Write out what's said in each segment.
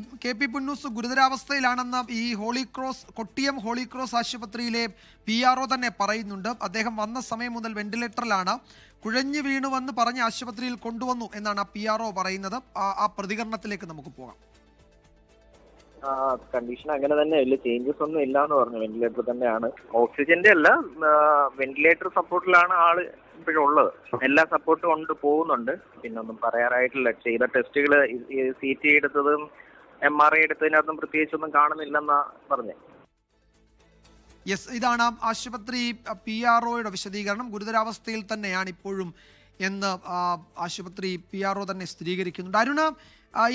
K P Punnoose ഗുരുതരാവസ്ഥയിലാണെന്ന് ഈ Holy Cross Kottiyam Holy Cross ആശുപത്രിയിലെ പി ആർ ഒ തന്നെ പറയുന്നുണ്ട്. അദ്ദേഹം വന്ന സമയം മുതൽ വെന്റിലേറ്ററിലാണ് കുഴഞ്ഞു വീണുവെന്ന് പറഞ്ഞ് ആശുപത്രിയിൽ കൊണ്ടുവന്നു എന്നാണ് ആ പി ആർ ഒ പറയുന്നത്. ആ- പ്രതികരണത്തിലേക്ക് നമുക്ക് പോകാം. കണ്ടീഷൻ അങ്ങനെ തന്നെ വലിയ ചേഞ്ചസ് ഒന്നും ഇല്ല എന്ന് പറഞ്ഞു. വെന്റിലേറ്റർ തന്നെയാണ്. ഓക്സിജന്റെ അല്ല വെന്റിലേറ്റർ സപ്പോർട്ടിലാണ് ആൾ ഇപ്പോഴും ഉള്ളത് എല്ലാ സപ്പോർട്ടും ഉണ്ട് പോകുന്നുണ്ട്. പിന്നെ ഒന്നും പറയാറായിട്ടില്ല ചെയ്ത ടെസ്റ്റുകൾ സി ടി എടുത്തതും എം ആർ ഐ എടുത്തതിനകത്തും പ്രത്യേകിച്ചൊന്നും കാണുന്നില്ലെന്നാ പറഞ്ഞു. യെസ് ഇതാണ് ആശുപത്രി പി ആർ ഒയുടെ വിശദീകരണം. ഗുരുതരാവസ്ഥയിൽ തന്നെയാണ് ഇപ്പോഴും എന്ന് ആശുപത്രി പി ആർ ഒ തന്നെ സ്ഥിരീകരിക്കുന്നുണ്ട്. അരുണ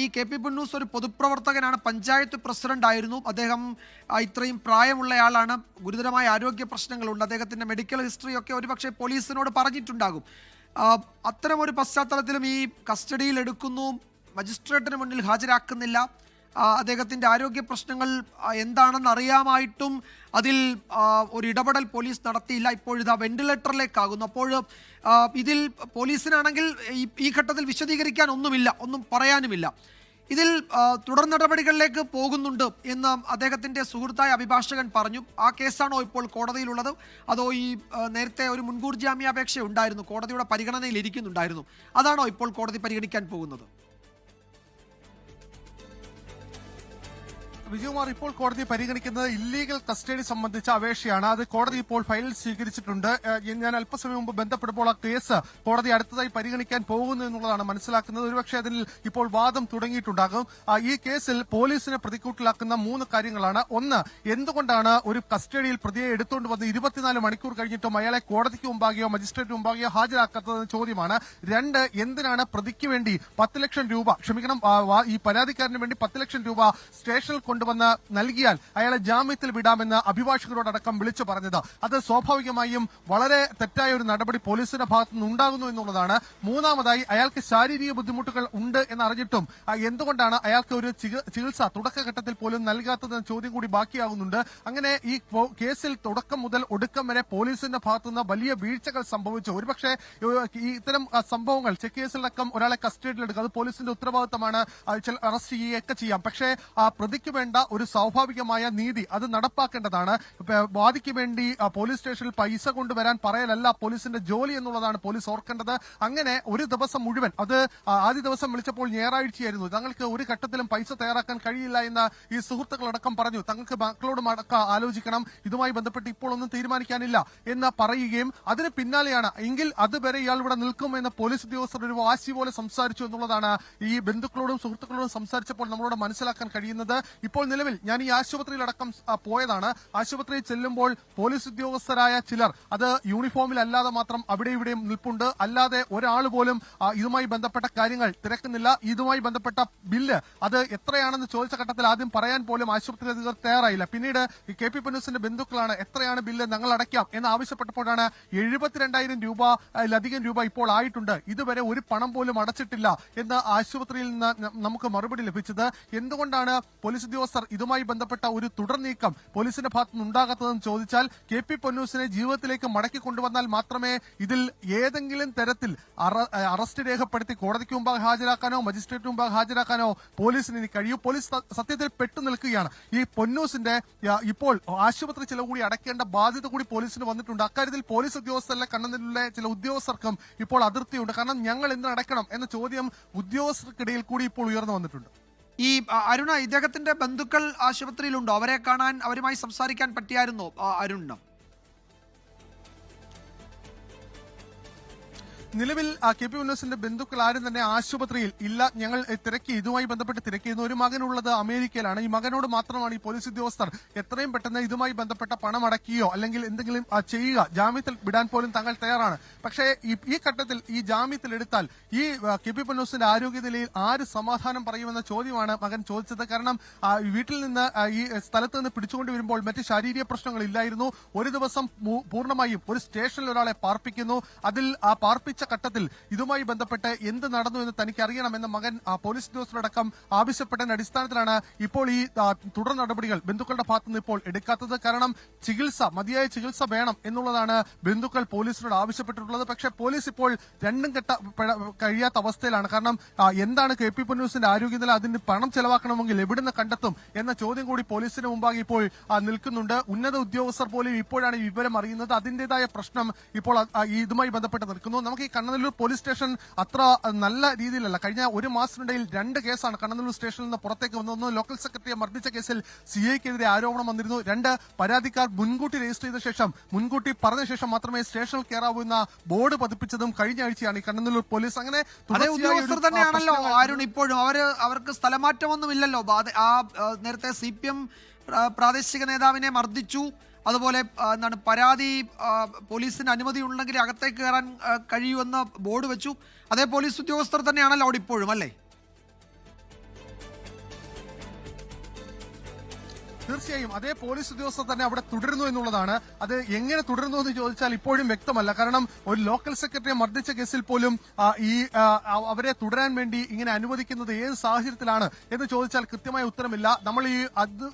ഈ കെ പി പുന്നൂസ് ഒരു പൊതുപ്രവർത്തകനാണ് പഞ്ചായത്ത് പ്രസിഡന്റ് ആയിരുന്നു. അദ്ദേഹം ഇത്രയും പ്രായമുള്ളയാളാണ് ഗുരുതരമായ ആരോഗ്യ പ്രശ്നങ്ങളുണ്ട്. അദ്ദേഹത്തിന്റെ മെഡിക്കൽ ഹിസ്റ്ററി ഒക്കെ ഒരുപക്ഷെ പോലീസിനോട് പറഞ്ഞിട്ടുണ്ടാകും. അത്തരമൊരു പശ്ചാത്തലത്തിലും ഈ കസ്റ്റഡിയിൽ എടുക്കുന്നു. മജിസ്ട്രേറ്റിന് മുന്നിൽ ഹാജരാക്കുന്നില്ല. ആ, അദ്ദേഹത്തിന്റെ ആരോഗ്യ പ്രശ്നങ്ങൾ എന്താണെന്ന് അറിയാമായിട്ടും അതിൽ ഒരു ഇടപെടൽ പോലീസ് നടത്തിയില്ല. ഇപ്പോഴിതാ വെന്റിലേറ്ററിലേക്കാകുന്നു. അപ്പോൾ ഇതിൽ പോലീസിനാണെങ്കിൽ ഈ ഘട്ടത്തിൽ വിശദീകരിക്കാൻ ഒന്നുമില്ല. ഒന്നും പറയാനുമില്ല. ഇതിൽ തുടർ നടപടികളിലേക്ക് പോകുന്നുണ്ട് എന്ന് അദ്ദേഹത്തിന്റെ സുഹൃത്തായ അഭിഭാഷകൻ പറഞ്ഞു. ആ കേസാണോ ഇപ്പോൾ കോടതിയിലുള്ളത്? അതോ ഈ നേരത്തെ ഒരു മുൻകൂർ ജാമ്യാപേക്ഷ ഉണ്ടായിരുന്നു കോടതിയുടെ പരിഗണനയിൽ ഇരിക്കുന്നുണ്ടായിരുന്നു. അതാണോ ഇപ്പോൾ കോടതി പരിഗണിക്കാൻ പോകുന്നത്? വിജയകുമാർ ഇപ്പോൾ കോടതി പരിഗണിക്കുന്നത് ഇല്ലീഗൽ കസ്റ്റഡി സംബന്ധിച്ച അപേക്ഷയാണ്. അത് കോടതി ഇപ്പോൾ ഫയൽ സ്വീകരിച്ചിട്ടുണ്ട്. ഞാൻ അല്പസമയം മുമ്പ് ബന്ധപ്പെടുമ്പോൾ ആ കേസ് കോടതി അടുത്തതായി പരിഗണിക്കാൻ പോകുന്നു എന്നുള്ളതാണ് മനസ്സിലാക്കുന്നത്. ഒരുപക്ഷെ അതിൽ ഇപ്പോൾ വാദം തുടങ്ങിയിട്ടുണ്ടാകും. ഈ കേസിൽ പോലീസിനെ പ്രതിക്കൂട്ടിലാക്കുന്ന മൂന്ന് കാര്യങ്ങളാണ്. ഒന്ന് എന്തുകൊണ്ടാണ് ഒരു കസ്റ്റഡിയിൽ പ്രതിയെ എടുത്തുകൊണ്ട് വന്ന് ഇരുപത്തിനാല് മണിക്കൂർ കഴിഞ്ഞിട്ടും അയാളെ കോടതിക്ക് മുമ്പാകെയോ മജിസ്ട്രേറ്റ് മുമ്പാകെയോ ഹാജരാക്കാത്തതെന്ന ചോദ്യമാണ്. രണ്ട് എന്തിനാണ് പ്രതിക്ക് വേണ്ടി പത്ത് ലക്ഷം രൂപ ക്ഷമിക്കണം ഈ പരാതിക്കാരന് വേണ്ടി പത്ത് ലക്ഷം രൂപ സ്റ്റേഷനിൽ കൊണ്ടുവന്ന് നൽകിയാൽ അയാളെ ജാമ്യത്തിൽ വിടാമെന്ന് അഭിഭാഷകരോടടക്കം വിളിച്ചു പറഞ്ഞത്. അത് സ്വാഭാവികമായും വളരെ തെറ്റായ ഒരു നടപടി പോലീസിന്റെ ഭാഗത്തു ഉണ്ടാകുന്നു എന്നുള്ളതാണ്. മൂന്നാമതായി അയാൾക്ക് ശാരീരിക ബുദ്ധിമുട്ടുകൾ ഉണ്ട് എന്നറിഞ്ഞിട്ടും എന്തുകൊണ്ടാണ് അയാൾക്ക് ഒരു ചികി- ചികിത്സ തുടക്കഘട്ടത്തിൽ പോലും നൽകാത്തതെന്ന ചോദ്യം കൂടി ബാക്കിയാകുന്നുണ്ട്. അങ്ങനെ ഈ കേസിൽ തുടക്കം മുതൽ ഒടുക്കം വരെ പോലീസിന്റെ ഭാഗത്തുനിന്ന് വലിയ വീഴ്ചകൾ സംഭവിച്ചു. ഒരുപക്ഷെ ഇത്തരം സംഭവങ്ങൾ ചെക്ക് കേസിലടക്കം ഒരാളെ കസ്റ്റഡിയിലെടുക്കുക അത് പോലീസിന്റെ ഉത്തരവാദിത്തമാണ്. അറസ്റ്റ് ചെയ്യുകയൊക്കെ ചെയ്യാം. പക്ഷേ ആ പ്രതിക്ക് ഒരു സ്വാഭാവികമായ നീതി. അത് നടപ്പാക്കേണ്ടതാണ്. വാദിക്ക് വേണ്ടി പോലീസ് സ്റ്റേഷനിൽ പൈസ കൊണ്ടുവരാൻ പറയലല്ല പോലീസിന്റെ ജോലി എന്നുള്ളതാണ് പോലീസ് ഓർക്കേണ്ടത്. അങ്ങനെ ഒരു ദിവസം മുഴുവൻ അത് ആദ്യ ദിവസം വിളിച്ചപ്പോൾ ഞായറാഴ്ചയായിരുന്നു. തങ്ങൾക്ക് ഒരു ഘട്ടത്തിലും പൈസ തയ്യാറാക്കാൻ കഴിയില്ല എന്ന് ഈ സുഹൃത്തുക്കളടക്കം പറഞ്ഞു. തങ്ങൾക്ക് മക്കളോട് അടക്കം ആലോചിക്കണം. ഇതുമായി ബന്ധപ്പെട്ട് ഇപ്പോൾ ഒന്നും തീരുമാനിക്കാനില്ല എന്ന് പറയുകയും അതിന് പിന്നാലെയാണ് എങ്കിൽ അതുവരെ ഇയാൾ ഇവിടെ നിൽക്കും എന്ന് പോലീസ് ഉദ്യോഗസ്ഥർ ഒരു വാശി പോലെ സംസാരിച്ചു എന്നുള്ളതാണ് ഈ ബന്ധുക്കളോടും സുഹൃത്തുക്കളോടും സംസാരിച്ചപ്പോൾ നമ്മളോട് മനസ്സിലാക്കാൻ കഴിയുന്നത്. ഇപ്പോൾ നിലവിൽ ഞാൻ ഈ ആശുപത്രിയിലടക്കം പോയതാണ്. ആശുപത്രിയിൽ ചെല്ലുമ്പോൾ പോലീസ് ഉദ്യോഗസ്ഥരായ ചിലർ അത് യൂണിഫോമിൽ അല്ലാതെ മാത്രം അവിടെ ഇവിടെയും നിൽപ്പുണ്ട്. അല്ലാതെ ഒരാൾ പോലും ഇതുമായി ബന്ധപ്പെട്ട കാര്യങ്ങൾ തിരക്കുന്നില്ല. ഇതുമായി ബന്ധപ്പെട്ട ബില്ല് അത് എത്രയാണെന്ന് ചോദിച്ച ഘട്ടത്തിൽ ആദ്യം പറയാൻ പോലും ആശുപത്രി അധികൃതർ തയ്യാറായില്ല. പിന്നീട് കെ പി പന്നൂസിന്റെ ബന്ധുക്കളാണ് എത്രയാണ് ബില്ല് ഞങ്ങൾ അടയ്ക്കാം എന്ന് ആവശ്യപ്പെട്ടപ്പോഴാണ് എഴുപത്തിരണ്ടായിരം രൂപ അതിലധികം രൂപ ഇപ്പോൾ ആയിട്ടുണ്ട്. ഇതുവരെ ഒരു പണം പോലും അടച്ചിട്ടില്ല എന്ന് ആശുപത്രിയിൽ നിന്ന് നമുക്ക് മറുപടി ലഭിച്ചത്. എന്തുകൊണ്ടാണ് പോലീസ് ഉദ്യോഗസ്ഥർ ഇതുമായി ബന്ധപ്പെട്ട ഒരു തുടർ നീക്കം പോലീസിന്റെ ഭാഗത്തുനിന്ന് ഉണ്ടാകാത്തതെന്ന് ചോദിച്ചാൽ കെ പി പൊന്നൂസിനെ ജീവിതത്തിലേക്ക് മടക്കി കൊണ്ടുവന്നാൽ മാത്രമേ ഇതിൽ ഏതെങ്കിലും തരത്തിൽ അറസ്റ്റ് രേഖപ്പെടുത്തി കോടതിക്ക് മുമ്പാകെ ഹാജരാക്കാനോ മജിസ്ട്രേറ്റ് മുമ്പാകെ ഹാജരാക്കാനോ പോലീസിന് ഇനി കഴിയൂ. പോലീസ് സത്യത്തിൽ പെട്ടു നിൽക്കുകയാണ്. ഈ പൊന്നൂസിന്റെ ഇപ്പോൾ ആശുപത്രി ചിലവ് കൂടി അടയ്ക്കേണ്ട ബാധ്യത കൂടി പോലീസിന് വന്നിട്ടുണ്ട്. അക്കാര്യത്തിൽ പോലീസ് ഉദ്യോഗസ്ഥരിലെ കണ്ണനിലെ ചില ഉദ്യോഗസ്ഥർക്കും ഇപ്പോൾ അതിർത്തിയുണ്ട്. കാരണം ഞങ്ങൾ അടയ്ക്കണം എന്ന ചോദ്യം ഉദ്യോഗസ്ഥർക്കിടയിൽ കൂടി ഇപ്പോൾ ഉയർന്നു വന്നിട്ടുണ്ട്. ഈ അരുണ ഇദ്ദേഹത്തിന്റെ ബന്ധുക്കൾ ആശുപത്രിയിലുണ്ടോ? അവരെ കാണാൻ അവരുമായി സംസാരിക്കാൻ പറ്റിയായിരുന്നോ അരുണിന്? നിലവിൽ കെ പി ഉന്നസിന്റെ ബന്ധുക്കൾ ആരും തന്നെ ആശുപത്രിയിൽ ഇല്ല. ഞങ്ങൾ തിരക്കി ഇതുമായി ബന്ധപ്പെട്ട് തിരക്കിയിരുന്നു. ഒരു മകനുള്ളത് അമേരിക്കയിലാണ്. ഈ മകനോട് മാത്രമാണ് ഈ പോലീസ് ഉദ്യോഗസ്ഥർ എത്രയും പെട്ടെന്ന് ഇതുമായി ബന്ധപ്പെട്ട പണം അടക്കിയോ അല്ലെങ്കിൽ എന്തെങ്കിലും ചെയ്യുക. ജാമ്യത്തിൽ വിടാൻ പോലും തങ്ങൾ തയ്യാറാണ്. പക്ഷേ ഈ ഘട്ടത്തിൽ ഈ ജാമ്യത്തിൽ എടുത്താൽ ഈ കെ പി പൊന്നൂസിന്റെ ആരോഗ്യനിലയിൽ ആര് സമാധാനം പറയുമെന്ന ചോദ്യമാണ് മകൻ ചോദിച്ചത്. കാരണം വീട്ടിൽ നിന്ന് ഈ സ്ഥലത്ത് നിന്ന് പിടിച്ചുകൊണ്ട് വരുമ്പോൾ മറ്റ് ശാരീരിക പ്രശ്നങ്ങൾ ഇല്ലായിരുന്നു ഒരു ദിവസം പൂർണമായും ഒരു സ്റ്റേഷനിൽ ഒരാളെ പാർപ്പിക്കുന്നു. അതിൽ ആ പാർപ്പിച്ച ഘട്ടത്തിൽ ഇതുമായി ബന്ധപ്പെട്ട് എന്ത് നടന്നു എന്ന് തനിക്ക് അറിയണമെന്ന് മകൻ പോലീസ് ഉദ്യോഗസ്ഥരടക്കം ആവശ്യപ്പെട്ടതിന്റെ അടിസ്ഥാനത്തിലാണ് ഇപ്പോൾ ഈ തുടർ നടപടികൾ ബന്ധുക്കളുടെ ഭാഗത്തുനിന്ന് ഇപ്പോൾ എടുക്കാത്തത്. കാരണം ചികിത്സ മതിയായ ചികിത്സ വേണം എന്നുള്ളതാണ് ബന്ധുക്കൾ പോലീസിനോട് ആവശ്യപ്പെട്ടിട്ടുള്ളത്. പക്ഷേ പോലീസ് ഇപ്പോൾ രണ്ടും കെട്ട കഴിയാത്ത അവസ്ഥയിലാണ്. കാരണം എന്താണ് കെ പി പൊന്നൂസിന്റെ ആരോഗ്യനില അതിന് പണം ചെലവാക്കണമെങ്കിൽ എവിടുന്ന് കണ്ടെത്തും എന്ന ചോദ്യം കൂടി പോലീസിന് മുമ്പാകെ ഇപ്പോൾ നിൽക്കുന്നുണ്ട്. ഉന്നത ഉദ്യോഗസ്ഥർ പോലും ഇപ്പോഴാണ് ഈ വിവരം അറിയുന്നത്. അതിന്റേതായ പ്രശ്നം ഇപ്പോൾ ഇതുമായി ബന്ധപ്പെട്ട് നിൽക്കുന്നു. നമുക്ക് കണ്ണനല്ലൂർ പോലീസ് സ്റ്റേഷൻ അത്ര നല്ല രീതിയിലല്ല. കഴിഞ്ഞ ഒരു മാസത്തിനിടയിൽ രണ്ട് കേസാണ് കണ്ണനല്ലൂർ സ്റ്റേഷനിൽ നിന്ന് പുറത്തേക്ക് വന്നതെന്ന് ലോക്കൽ സെക്രട്ടറിയെ മർദ്ദിച്ച കേസിൽ സി ഐക്കെതിരെ ആരോപണം വന്നിരുന്നു. രണ്ട് പരാതിക്കാർ മുൻകൂട്ടി രജിസ്റ്റർ ചെയ്ത ശേഷം മുൻകൂട്ടി പറഞ്ഞ ശേഷം മാത്രമേ സ്റ്റേഷനിൽ കയറാവൂ എന്ന ബോർഡ് പതിപ്പിച്ചതും കഴിഞ്ഞ ആഴ്ചയാണ് ഈ കണ്ണനല്ലൂർ പോലീസ്. അങ്ങനെ ഉദ്യോഗസ്ഥർ തന്നെയാണല്ലോ ഇപ്പോഴും. അവർ അവർക്ക് സ്ഥലമാറ്റമൊന്നും ഇല്ലല്ലോ ആ ആ, നേരത്തെ സി പി എം പ്രാദേശിക നേതാവിനെ മർദ്ദിച്ചു. അതുപോലെ എന്താണ് പരാതി പോലീസിന് അനുമതി ഉണ്ടെങ്കിൽ അകത്തേക്ക് കയറാൻ കഴിയുമെന്ന് ബോർഡ് വെച്ചു. അതേ പോലീസ് ഉദ്യോഗസ്ഥർ തന്നെയാണല്ലോ അവിടെ ഇപ്പോഴും അല്ലേ? തീർച്ചയായും അതേ പോലീസ് ഉദ്യോഗസ്ഥർ തന്നെ അവിടെ തുടരുന്നു എന്നുള്ളതാണ്. അത് എങ്ങനെ തുടരുന്നു എന്ന് ചോദിച്ചാൽ ഇപ്പോഴും വ്യക്തമല്ല. കാരണം ഒരു ലോക്കൽ സെക്രട്ടറിയെ മർദ്ദിച്ച കേസിൽ പോലും ഈ അവരെ തുടരാൻ വേണ്ടി ഇങ്ങനെ അനുവദിക്കുന്നത് ഏത് സാഹചര്യത്തിലാണ് എന്ന് ചോദിച്ചാൽ കൃത്യമായ ഉത്തരമില്ല. നമ്മൾ ഈ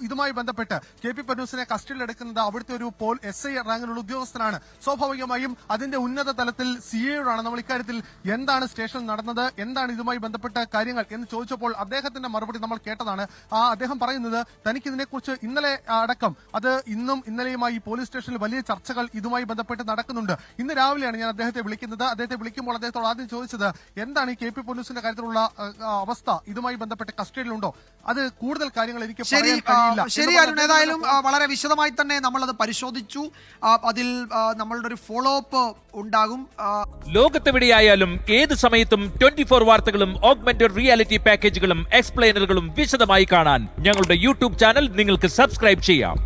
ഇതുമായി ബന്ധപ്പെട്ട് കെ പി പന്നൂസിനെ കസ്റ്റഡിയിൽ എടുക്കുന്നത് അവിടുത്തെ ഒരു പോൾ എസ് ഐ റാങ്കിലുള്ള ഉദ്യോഗസ്ഥനാണ്. സ്വാഭാവികമായും അതിന്റെ ഉന്നത തലത്തിൽ സി എയോടാണ് നമ്മൾ ഇക്കാര്യത്തിൽ എന്താണ് സ്റ്റേഷനിൽ നടന്നത് എന്താണ് ഇതുമായി ബന്ധപ്പെട്ട കാര്യങ്ങൾ എന്ന് ചോദിച്ചപ്പോൾ അദ്ദേഹത്തിന്റെ മറുപടി നമ്മൾ കേട്ടതാണ്. ആ അദ്ദേഹം പറയുന്നത് തനിക്ക് ഇതിനെക്കുറിച്ച് ഇന്നലെ അടക്കം അത് ഇന്നും ഇന്നലെയുമായി പോലീസ് സ്റ്റേഷനിൽ വലിയ ചർച്ചകൾ ഇതുമായി ബന്ധപ്പെട്ട് നടക്കുന്നുണ്ട്. ഇന്ന് രാവിലെയാണ് ഞാൻ അദ്ദേഹത്തെ വിളിക്കുന്നത്. അദ്ദേഹത്തെ വിളിക്കുമ്പോൾ അദ്ദേഹത്തോട് ആദ്യം ചോദിച്ചത് എന്താണ് ഈ കെ പി പോലീസിന്റെ കാര്യത്തിലുള്ള അവസ്ഥ? ഇതുമായി ബന്ധപ്പെട്ട് കസ്റ്റഡിയിലുണ്ടോ? അത് കൂടുതൽ കാര്യങ്ങൾ എനിക്ക് ശരി അരുൺ ഏതായാലും വളരെ വിശദമായി തന്നെ നമ്മളത് പരിശോധിച്ചു. ആ, അതിൽ നമ്മളുടെ ഒരു ഫോളോ അപ്പ് ഉണ്ടാകും ലോകത്തെവിടെയായാലും ഏത് സമയത്തും ട്വന്റി ഫോർ വാർത്തകളും ഓഗ്മെന്റഡ് റിയാലിറ്റി പാക്കേജുകളും എക്സ്പ്ലെയിനറുകളും വിശദമായി കാണാൻ ഞങ്ങളുടെ യൂട്യൂബ് ചാനൽ നിങ്ങൾക്ക് സബ്സ്ക്രൈബ് ചെയ്യാം